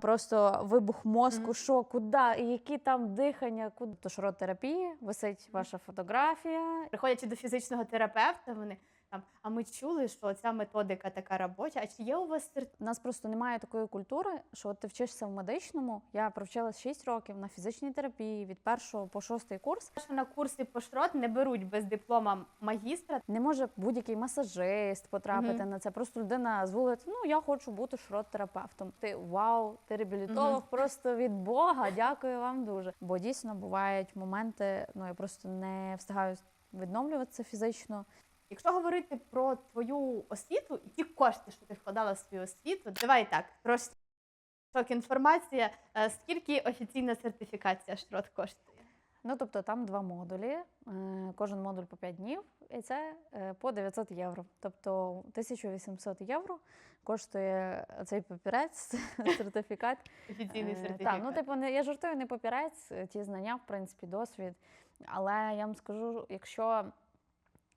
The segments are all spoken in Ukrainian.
Просто вибух мозку, що, куди, які там дихання, куди. Тож рот-терапії, висить ваша фотографія. Приходячи до фізичного терапевта, вони там, а ми чули, що ця методика така робоча. А чи є у вас? У нас просто немає такої культури, що ти вчишся в медичному. Я провчилась 6 років на фізичній терапії від першого по шостий курс. що на курси по шрот не беруть без диплома магістра? Не може будь-який масажист потрапити Мгм. на це. Просто людина з вулиці, ну я хочу бути шрот-терапевтом. Ти вау, ти реабілітолог просто від Бога. Дякую вам дуже. Бо дійсно бувають моменти, ну я просто не встигаю відновлюватися фізично. Якщо говорити про твою освіту і ті кошти, що ти вкладала в свою освіту, давай так, трошки інформація. Е, Скільки офіційна сертифікація шрот коштує? Ну тобто там два модулі, е, кожен модуль по 5 днів, і це е, по 900 євро. Тобто 1800 євро коштує цей папірець, сертифікат. Офіційний сертифікат. Так, ну типу, не я жартую, не папірець, ті знання, в принципі, досвід. Але я вам скажу, якщо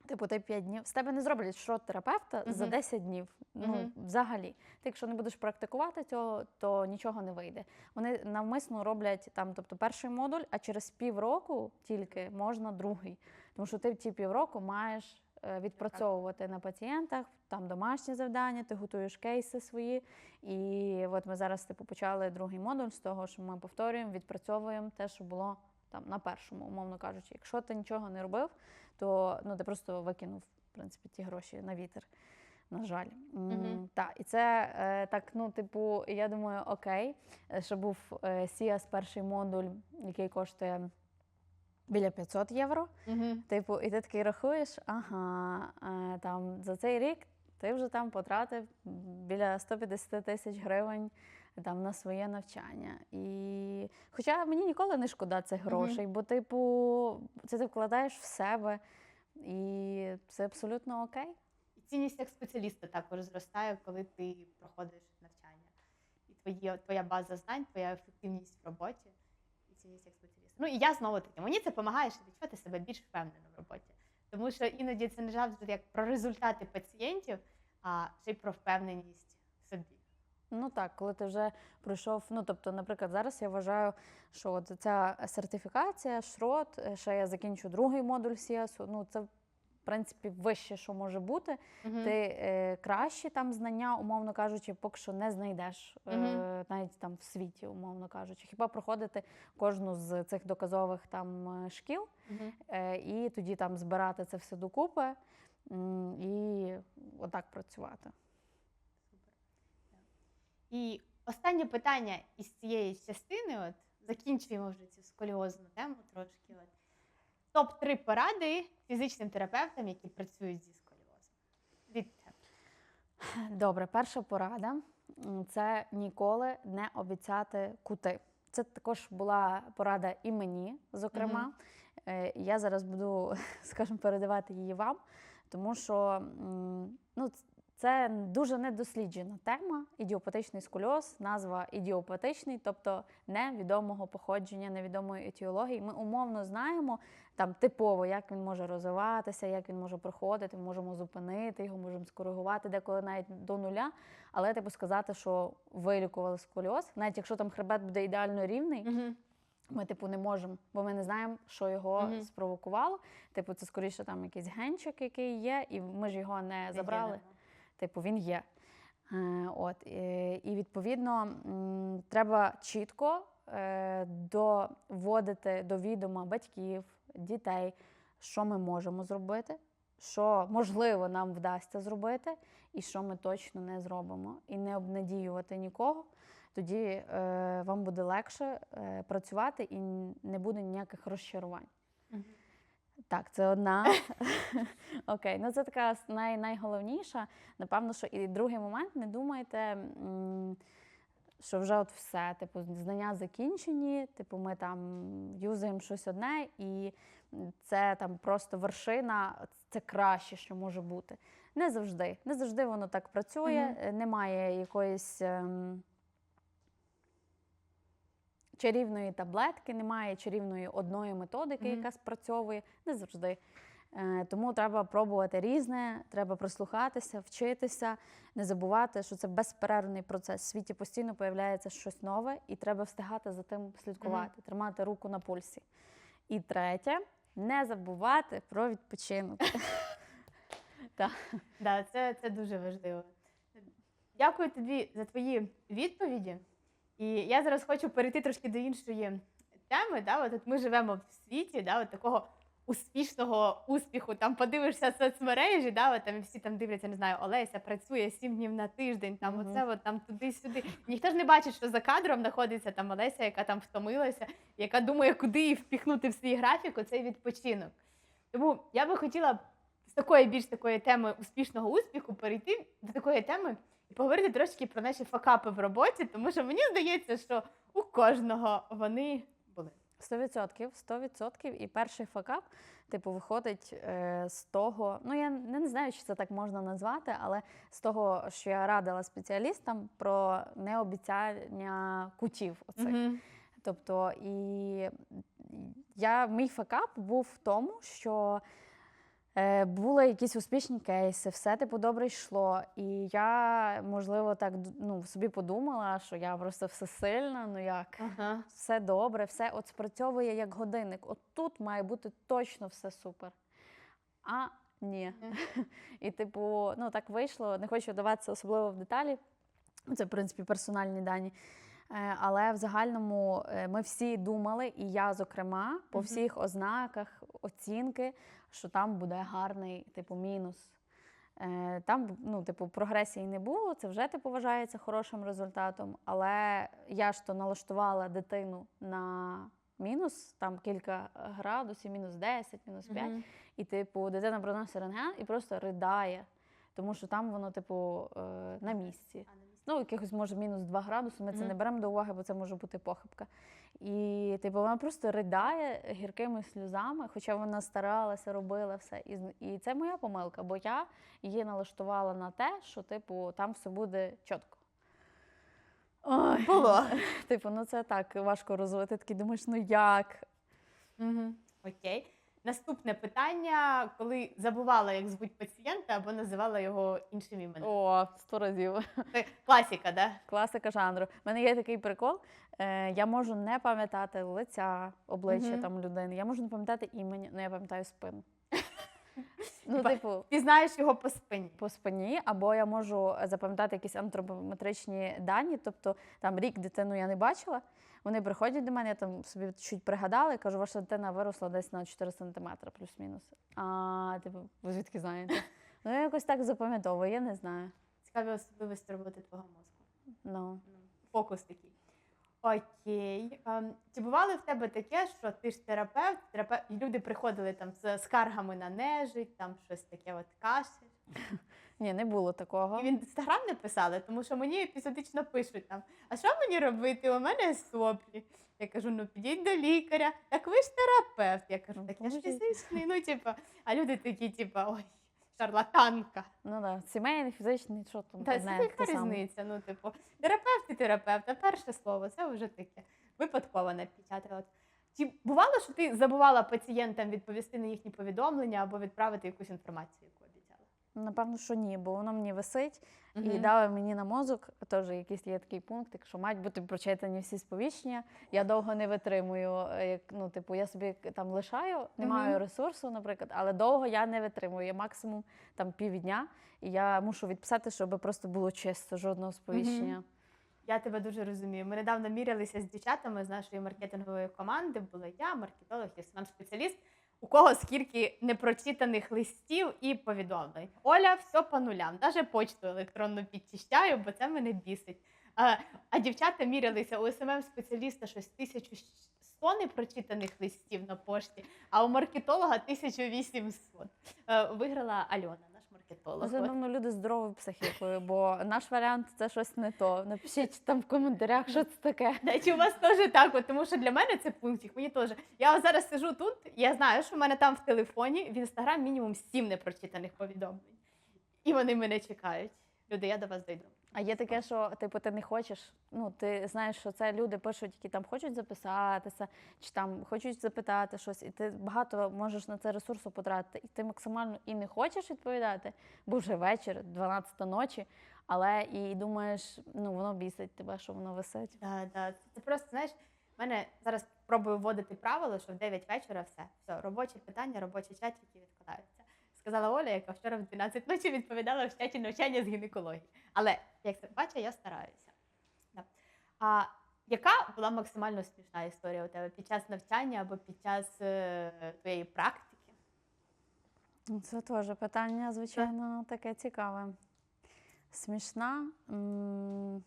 типу ти 5 днів, з тебе не зроблять шрот-терапевта за 10 днів. Ну, взагалі. Ти, якщо не будеш практикувати цього, то нічого не вийде. Вони навмисно роблять там, тобто перший модуль, а через півроку тільки можна другий. Тому що ти в ті півроку маєш е, відпрацьовувати на пацієнтах, там домашні завдання, ти готуєш кейси свої. І от ми зараз типу почали другий модуль з того, що ми повторюємо, відпрацьовуємо те, що було там на першому, умовно кажучи. Якщо ти нічого не робив, то ну ти просто викинув в принципі ті гроші на вітер. На жаль, Мгм. так, і це е, так, ну, типу, я думаю, окей, е, що був е, Сіас перший модуль, який коштує біля 500 євро. Мгм. Типу, і ти такий рахуєш, ага, е, там за цей рік ти вже там потратив біля 150 тисяч гривень там на своє навчання. І хоча мені ніколи не шкода цих грошей, бо, типу, це ти вкладаєш в себе, і це абсолютно окей. І цінність як спеціаліста також зростає, коли ти проходиш навчання. І твої, твоя база знань, твоя ефективність в роботі, і цінність як спеціаліста. Ну і я знову таки, мені це допомагає відчувати себе більш впевнено в роботі. Тому що іноді це не завжди як про результати пацієнтів, а ще й про впевненість в собі. Ну так, коли ти вже пройшов. Ну тобто, наприклад, зараз я вважаю, що от ця сертифікація, шрот, е, ще я закінчу другий модуль СІАСу. Ну це в принципі вище, що може бути. Мгм. Ти е, кращі там знання, умовно кажучи, поки що не знайдеш е, навіть там в світі, умовно кажучи. Хіба проходити кожну з цих доказових там е, шкіл, Мгм. е, і тоді там збирати це все докупи і отак працювати. І останнє питання із цієї частини, от закінчуємо вже цю сколіозну тему трошки. От. Топ-3 поради фізичним терапевтам, які працюють зі сколіозом. Від тебе. Добре, перша порада це ніколи не обіцяти кути. Це також була порада і мені, зокрема. Е, Я зараз буду, скажімо, передавати її вам, тому що ну, це дуже недосліджена тема. Ідіопатичний скульоз, назва ідіопатичний, тобто невідомого походження, невідомої етіології. Ми умовно знаємо там типово, як він може розвиватися, як він може проходити. Ми можемо зупинити його, можемо скоригувати деколи навіть до нуля. Але типу сказати, що вилікували сколіоз, навіть якщо там хребет буде ідеально рівний, ми, типу, не можемо, бо ми не знаємо, що його Мгм. спровокувало. Типу, це скоріше там якийсь генчик, який є, і ми ж його не забрали. Типу, він є. Е, От, і відповідно треба чітко е, доводити до відома батьків, дітей, що ми можемо зробити, що можливо нам вдасться зробити, і що ми точно не зробимо. І не обнадіювати нікого. Тоді е, вам буде легше працювати і не буде ніяких розчарувань. Так, це одна. Окей, ну це така най, найголовніша. Напевно, що і другий момент, не думайте, що вже от все, типу, знання закінчені, типу, ми там юзаємо щось одне, і це там просто вершина, це краще, що може бути. Не завжди. Не завжди воно так працює, Мгм. е, немає якоїсь. ем, Чарівної таблетки, немає чарівної одної методики, Мгм. яка спрацьовує. Не завжди. Е, Тому треба пробувати різне, треба прислухатися, вчитися, не забувати, що це безперервний процес. В світі постійно появляється щось нове, і треба встигати за тим слідкувати, тримати руку на пульсі. І третє не забувати про відпочинок. Да, це, це дуже важливо. Дякую тобі за твої відповіді. І я зараз хочу перейти трошки до іншої теми. Да? От, от ми живемо в світі, да? от такого успішного успіху. Там подивишся соцмережі, да? от, там всі там дивляться, не знаю, Олеся працює сім днів на тиждень, там Мгм. оце, от, там туди-сюди. Ніхто ж не бачить, що за кадром знаходиться там Олеся, яка там втомилася, яка думає, куди її впіхнути в свій графік, оцей відпочинок. Тому я би хотіла з такої більш такої теми успішного успіху перейти до такої теми і поговорити трошки про наші факапи в роботі, тому що мені здається, що у кожного вони були. 100%, 100%. І перший факап, типу, виходить е, з того, ну я не, знаю, чи це так можна назвати, але з того, що я радила спеціалістам про необіцяння кутів. Оцих. Мгм. Тобто, і я, мій факап був в тому, що були якісь успішні кейси, все типу добре йшло. І я, можливо, так ну, собі подумала, що я просто всесильна, ну як Ага. все добре, все от спрацьовує як годинник. От тут має бути точно все супер. А ні. І, типу, ну так вийшло. Не хочу вдаватися особливо в деталі. Це, в принципі, персональні дані. Е, Але в загальному е, ми всі думали, і я, зокрема, по всіх ознаках оцінки, що там буде гарний, типу, мінус. Е, Там, ну, типу, прогресії не було, це вже типу, вважається хорошим результатом. Але я ж то налаштувала дитину на мінус, там кілька градусів, мінус 10, мінус 5. Мгм. І, типу, дитина приносить рентген і просто ридає, тому що там воно, типу, е, на місці. Ну, якихось може мінус 2 градуси, ми це не беремо до уваги, бо це може бути похибка. І типу, вона просто ридає гіркими сльозами, хоча вона старалася, робила все. І, і це моя помилка, бо я її налаштувала на те, що типу, там все буде чітко. Ой. Було. Типу, ну це так важко розвити. Такий думаєш, ну як? Угу. Окей. Наступне питання, коли забувала, як звуть пацієнта, або називала його іншим іменем. О, сто разів. Це класіка, да? Класика жанру. У мене є такий прикол. Е, я можу не пам'ятати лиця, обличчя угу. там людини. Я можу не пам'ятати імені, але я пам'ятаю спину. Ну, типу, Ти знаєш його по спині. по спині, або я можу запам'ятати якісь антропометричні дані. Тобто там рік дитину я не бачила. Вони приходять до мене, я там собі чуть пригадала і кажу, ваша дитина виросла десь на 4 сантиметри, плюс-мінус. А типу, ви звідки знаєте? Ну, я якось так запам'ятовую, я не знаю. Цікаві особливості роботи твого мозку. Ну. Ну, Фокус такий. Окей. Ем, чи бувало в тебе таке, що ти ж терапевт, терапевт, і люди приходили там з скаргами на нежить, там щось таке от кашель. Ні, не було такого. І в інстаграм не писали, тому що мені епізодично пишуть там: а що мені робити? У мене соплі. Я кажу, ну підіть до лікаря. Так ви ж терапевт. Я кажу, Ну, так я ж фізичний. Ну, типа, а люди такі, типа, ой, шарлатанка. Ну так, сімейний, фізичний, що там Та одне, яка те саме. різниця? Ну, типу, терапевт і терапевт, а перше слово це вже таке випадково напечатала. Чи бувало, що ти забувала пацієнтам відповісти на їхні повідомлення або відправити якусь інформацію? Напевно, що ні, бо воно мені висить і Мгм. дали мені на мозок. Теж якийсь є такий пункт, якщо мають бути прочитані всі сповіщення. Я довго не витримую. е, Як ну, типу, я собі там лишаю, не Мгм. маю ресурсу, наприклад, але довго я не витримую. Я максимум там півдня, і я мушу відписати, щоб просто було чисто, жодного сповіщення. Я тебе дуже розумію. Ми недавно мірялися з дівчатами з нашої маркетингової команди. Була я, маркетолог і сам спеціаліст. У кого скільки непрочитаних листів і повідомлень. Оля, все по нулям, навіть почту електронну підчищаю, бо це мене бісить. А, а дівчата мірялися у СММ спеціаліста щось 1100 непрочитаних листів на пошті, а у маркетолога 1800. Е, Виграла Альона, маркетолог. Це, напевно, люди з здоровою психікою, бо наш варіант це щось не то. Напишіть там в коментарях, що це таке. Да, чи у вас теж так? От, тому що для мене це пунктик, мені теж. Я зараз сижу тут, я знаю, що в мене там в телефоні, в інстаграм мінімум сім непрочитаних повідомлень. І вони мене чекають. Люди, я до вас дойду. А є таке, що типу ти не хочеш. Ну, ти знаєш, що це люди пишуть, які там хочуть записатися, чи там хочуть запитати щось, і ти багато можеш на це ресурсу потратити. І ти максимально і не хочеш відповідати, бо вже вечір, 12 ночі, але і думаєш, ну воно бісить тебе, що воно висить. Да, да. Це просто, знаєш, в мене зараз пробую вводити правило, що в 9 вечора все. Все, робочі питання, робочі чаті, які відкладаються. Сказала Оля, яка вчора в 12 ночі відповідала в чаті навчання з гінекології. Але, як це бачить, я стараюся. Да. А яка була максимально смішна історія у тебе під час навчання або під час е, твоєї практики? Це теж питання, звичайно, таке цікаве. Смішна. М,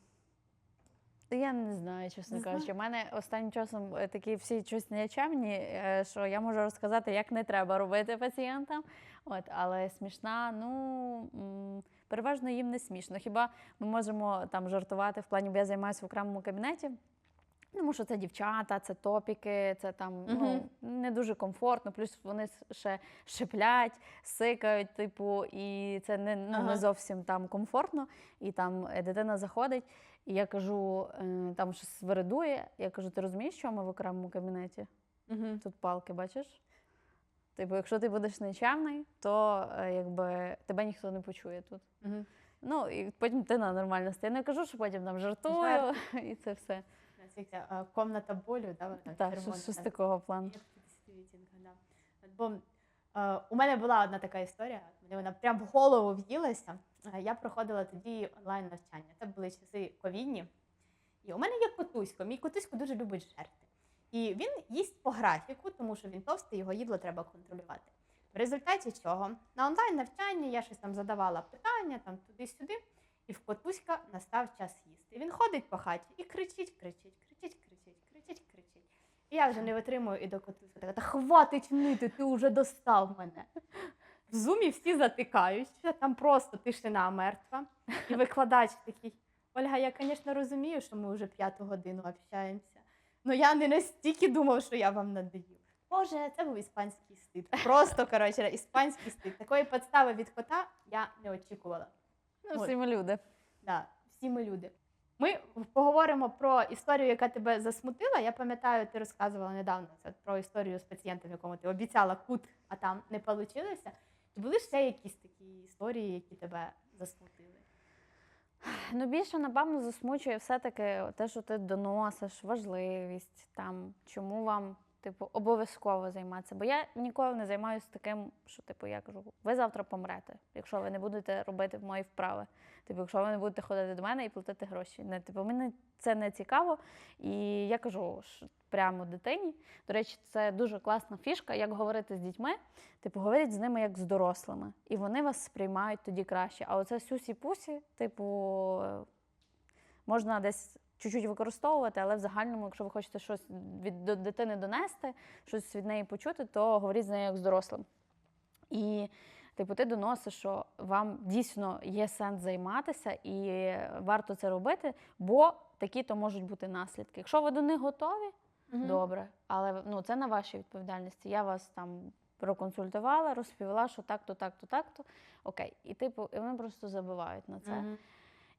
Я не знаю, чесно Не кажучи. У мене останнім часом е, такі всі щось нечемні, е, що я можу розказати, як не треба робити пацієнтам. От, але смішна, ну переважно їм не смішно. Хіба ми можемо там жартувати в плані, бо я займаюся в окремому кабінеті. Тому що це дівчата, це топіки, це там ну, не дуже комфортно. Плюс вони ще шиплять, сикають, типу, і це не, ну, Ага. не зовсім там комфортно. І там е, дитина заходить, і я кажу, е, там щось виридує. Я кажу, ти розумієш, що ми в окремому кабінеті? Угу. Тут палки, бачиш? Типу, якщо ти будеш нечемний, то е, якби тебе ніхто не почує тут. Угу. Ну і потім дитина нормально стає. Я не кажу, що потім там жартую, Жарт. і це все. Е, Комната болю, да, вона Так, щось, щось такого плану. Як в 50 відтінках, да. Бо е, у мене була одна така історія, мені вона прям в голову в'їлася. Я проходила тоді онлайн навчання. Це були часи ковідні. І у мене є котусько. Мій котусько дуже любить жерти. І він їсть по графіку, тому що він товстий, його їдло треба контролювати. В результаті чого на онлайн навчанні я щось там задавала питання, там туди-сюди, і в котуська настав час їсти. Він ходить по хаті і кричить, кричить, кричить, кричить, кричить, кричить. І я вже не витримую і до котуська. Така, та хватить нити, ти вже достав мене. В зумі всі затикаються, там просто тишина мертва. І викладач такий. Ольга, я, звісно, розумію, що ми вже п'яту годину общаємося. але я не настільки думав, що я вам надаю. Боже, це був іспанський стид. Просто, коротше, іспанський стид. Такої підстави від кота я не очікувала. Ну, всі ми люди. Да, всі ми люди. Ми поговоримо про історію, яка тебе засмутила. Я пам'ятаю, ти розказувала недавно це про історію з пацієнтом, якому ти обіцяла кут, а там не вийшло. Чи були ще якісь такі історії, які тебе засмутили? Ну, більше, напевно, засмучує все-таки те, що ти доносиш, важливість там, чому вам, типу, обов'язково займатися. Бо я ніколи не займаюся таким, що, типу, я кажу, ви завтра помрете, якщо ви не будете робити мої вправи. Типу, якщо ви не будете ходити до мене і платити гроші. Не, типу, мені це не цікаво. І я кажу що прямо дитині. До речі, це дуже класна фішка, як говорити з дітьми. Типу, говоріть з ними як з дорослими, і вони вас сприймають тоді краще. А оце сюсі-пусі, типу, можна десь чуть-чуть використовувати, але в загальному, якщо ви хочете щось від до дитини донести, щось від неї почути, то говоріть з нею як з дорослим. І типу, ти доносиш, що вам дійсно є сенс займатися і варто це робити, бо такі то можуть бути наслідки. Якщо ви до них готові, Добре, але ну це на вашій відповідальності. Я вас там проконсультувала, розповіла, що так-то, так-то, так-то. Окей. І типу, і вони просто забувають на це. Мгм.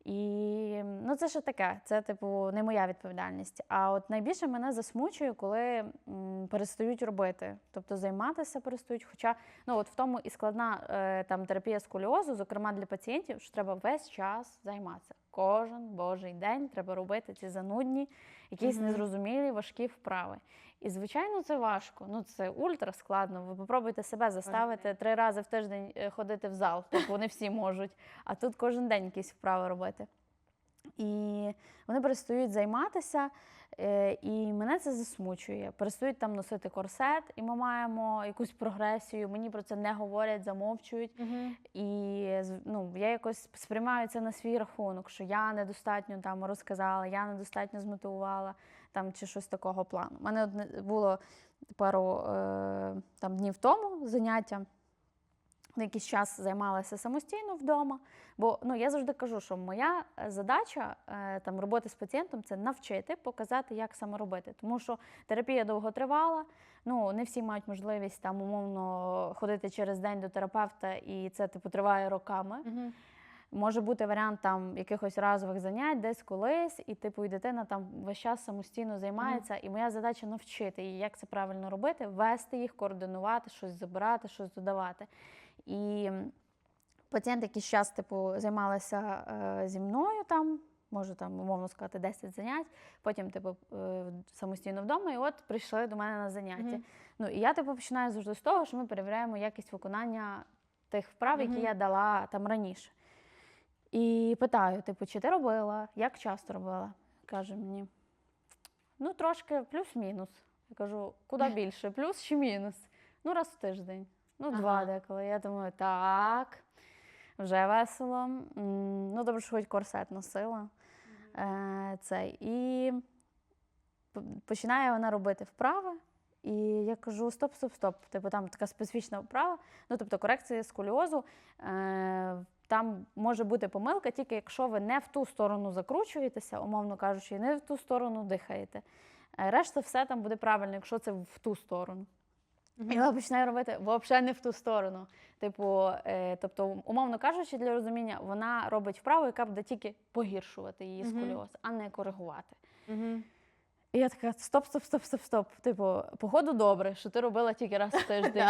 І ну це ще таке, це типу не моя відповідальність. А от найбільше мене засмучує, коли м, перестають робити, тобто займатися перестають. Хоча ну от в тому і складна е, там терапія сколіозу, зокрема для пацієнтів, що треба весь час займатися. Кожен божий день треба робити ці занудні, якісь Мгм. незрозумілі, важкі вправи. І звичайно, це важко. Ну це ультра складно. Ви попробуйте себе заставити три рази в тиждень е, ходити в зал. Тобто не всі можуть. А тут кожен день якісь вправи робити. І вони перестають займатися, е, і мене це засмучує. Перестають там носити корсет, і ми маємо якусь прогресію. Мені про це не говорять, замовчують. Мгм. І ну, я якось сприймаю це на свій рахунок, що я недостатньо там розказала, я недостатньо змотивувала там чи щось такого плану. У мене одне було пару е, там днів тому заняття. На якийсь час займалася самостійно вдома. Бо ну я завжди кажу, що моя е, задача е, там роботи з пацієнтом це навчити, показати, як саме робити. Тому що терапія довго тривала. Ну не всі мають можливість там умовно ходити через день до терапевта, і це типу триває роками. Мгм. Може бути варіант там якихось разових занять, десь колись, і типу, і дитина там весь час самостійно займається. І моя задача навчити її, як це правильно робити, вести їх, координувати, щось забирати, щось додавати. І пацієнти, які зараз типу, займалися е, зі мною там, можу там умовно сказати, 10 занять, потім типу, е, самостійно вдома, і от прийшли до мене на заняття. Мгм. Ну і я типу починаю завжди з того, що ми перевіряємо якість виконання тих вправ, які я дала там раніше. І питаю, типу, чи ти робила, як часто робила? Каже мені, ну трошки плюс-мінус. Я кажу, куди більше, плюс чи мінус? Ну, раз в тиждень, ну, два деколи. Я думаю, так, вже весело. Ну, добре, що хоч корсет носила. Е, цей. І починає вона робити вправи. І я кажу: стоп, стоп, стоп. Типу там така специфічна вправа. Ну, тобто корекція сколіозу. Е, там може бути помилка, тільки якщо ви не в ту сторону закручуєтеся, умовно кажучи, і не в ту сторону дихаєте. Е, Решта все там буде правильно, якщо це в ту сторону. І вона починає робити взагалі не в ту сторону. Типу, е, тобто, умовно кажучи, для розуміння, вона робить вправу, яка буде тільки погіршувати її сколіоз, а не коригувати. Мгм. І я така: стоп, стоп, стоп, стоп, стоп. Типу, походу, добре, що ти робила тільки раз в тиждень.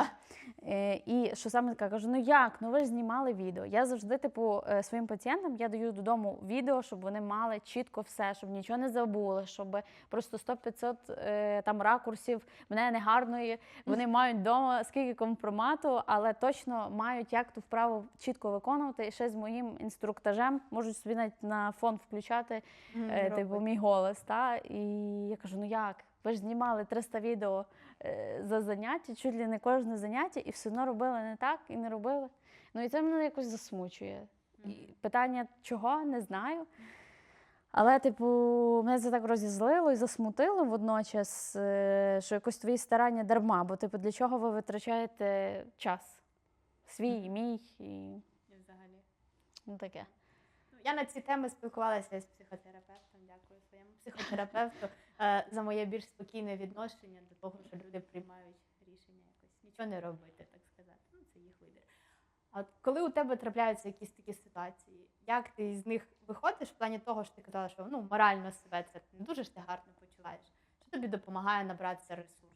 Е, і що саме така кажу: ну як? Ну ви ж знімали відео. Я завжди, типу, е, своїм пацієнтам я даю додому відео, щоб вони мали чітко все, щоб нічого не забули, щоб просто 100-500 е, там ракурсів мене негарної. Вони мають вдома скільки компромату, але точно мають як ту вправу чітко виконувати. І ще з моїм інструктажем можуть собі навіть на фон включати типу, мій голос. Та? І я кажу: ну як? Ви ж знімали 300 відео е, за заняття, чуть ли не кожне заняття, і все одно робили не так і не робили. Ну і це мене якось засмучує. І питання чого, не знаю. Але, типу, мене це так розізлило і засмутило водночас, е, що якось твої старання дарма. Бо, типу, для чого ви витрачаєте час? Свій, мій і І взагалі. ну, таке. Я на ці теми спілкувалася з психотерапевтом. Дякую своєму психотерапевту е, за моє більш спокійне відношення до того, що люди приймають рішення якось нічого не робити, так сказати. Ну, це їх вибір. А от коли у тебе трапляються якісь такі ситуації, як ти з них виходиш в плані того, що ти казала, що ну морально себе це не дуже ж ти гарно почуваєш? Що тобі допомагає набратися ресурсу?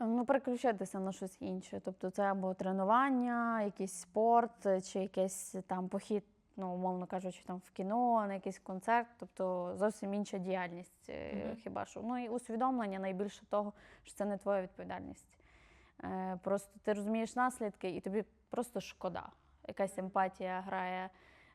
Ну, переключатися на щось інше. Тобто це або тренування, якийсь спорт, чи якийсь там похід, ну, умовно кажучи, там в кіно, на якийсь концерт, тобто зовсім інша діяльність, Мгм. хіба що. Ну і усвідомлення найбільше того, що це не твоя відповідальність. Е, Просто ти розумієш наслідки, і тобі просто шкода. Якась емпатія грає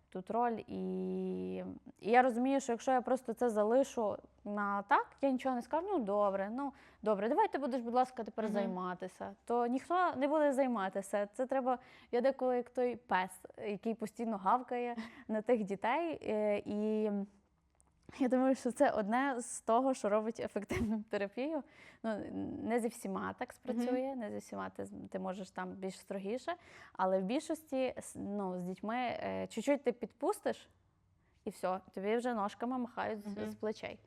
тут роль. І, і я розумію, що якщо я просто це залишу на так, я нічого не скажу, ну добре, ну добре, давай ти будеш, будь ласка, тепер Мгм. займатися. То ніхто не буде займатися. Це треба, я деколи як той пес, який постійно гавкає на тих дітей. е, І я думаю, що це одне з того, що робить ефективну терапію. Ну, не зі всіма так спрацює, не зі всіма ти, ти можеш там більш строгіше, але в більшості ну, з дітьми е, чуть-чуть ти підпустиш, і все, тобі вже ножками махають Мгм. з плечей.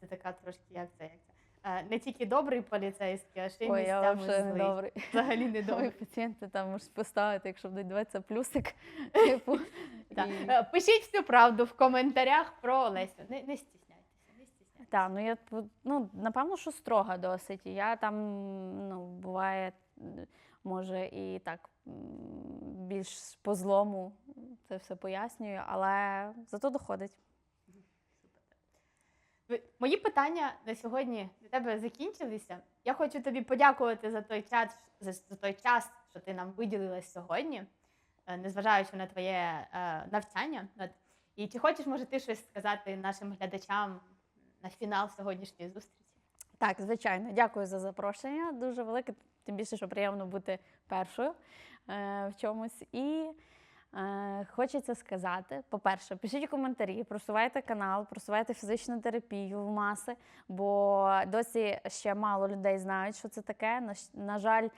Це така трошки, як це, як це. Е, не тільки добрий поліцейський, а ще й Ой, я місцями злий. не добрий. Взагалі не добрий. пацієнти там можуть поставити, якщо будуть дивитися плюсик. Типу, Так. і- Е, Пишіть всю правду в коментарях про Олесю. Не, не стісняйтеся, не стісняйтеся. Так, ну я ну, напевно, що строга досить. Я там, ну, буває, може, і так більш по злому це все пояснюю, але зато доходить. Мої питання на сьогодні до тебе закінчилися. Я хочу тобі подякувати за той час, за, той час, що ти нам виділила сьогодні, незважаючи на твоє е, навчання. І чи хочеш, може, ти щось сказати нашим глядачам на фінал сьогоднішньої зустрічі? Так, звичайно, дякую за запрошення. Дуже велике, тим більше, що приємно бути першою е, в чомусь. І е, хочеться сказати: по-перше, пишіть коментарі, просувайте канал, просувайте фізичну терапію в маси, бо досі ще мало людей знають, що це таке. На, жаль, е,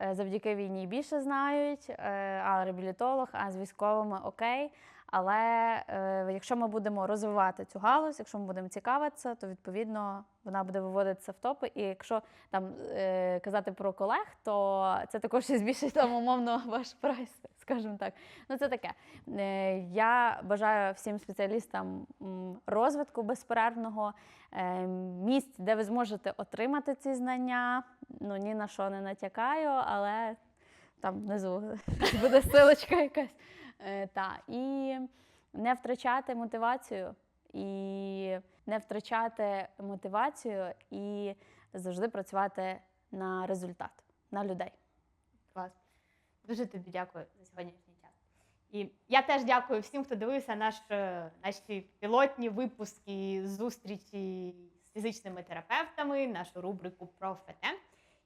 завдяки війні більше знають, е, а реабілітолог, а з військовими окей. Але е, якщо ми будемо розвивати цю галузь, якщо ми будемо цікавитися, то відповідно вона буде виводитися в топи. І якщо там е, казати про колег, то це також збільшить там умовно ваш прайс, скажімо так. Ну це таке. Е, я бажаю всім спеціалістам розвитку безперервного, е, місць, де ви зможете отримати ці знання. Ну ні на що не натякаю, але там внизу буде силочка якась. Е, та. І не втрачати мотивацію, і не втрачати мотивацію і завжди працювати на результат, на людей. Клас. Дуже тобі дякую за сьогоднішній час. І я теж дякую всім, хто дивився наш, е, наші пілотні випуски зустрічі з фізичними терапевтами, нашу рубрику про ФТ.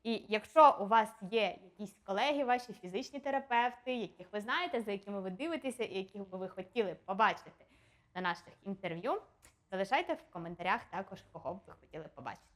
І якщо у вас є якісь колеги, ваші фізичні терапевти, яких ви знаєте, за якими ви дивитеся, і яких би ви хотіли побачити на наших інтерв'ю, залишайте в коментарях також, кого б ви хотіли побачити.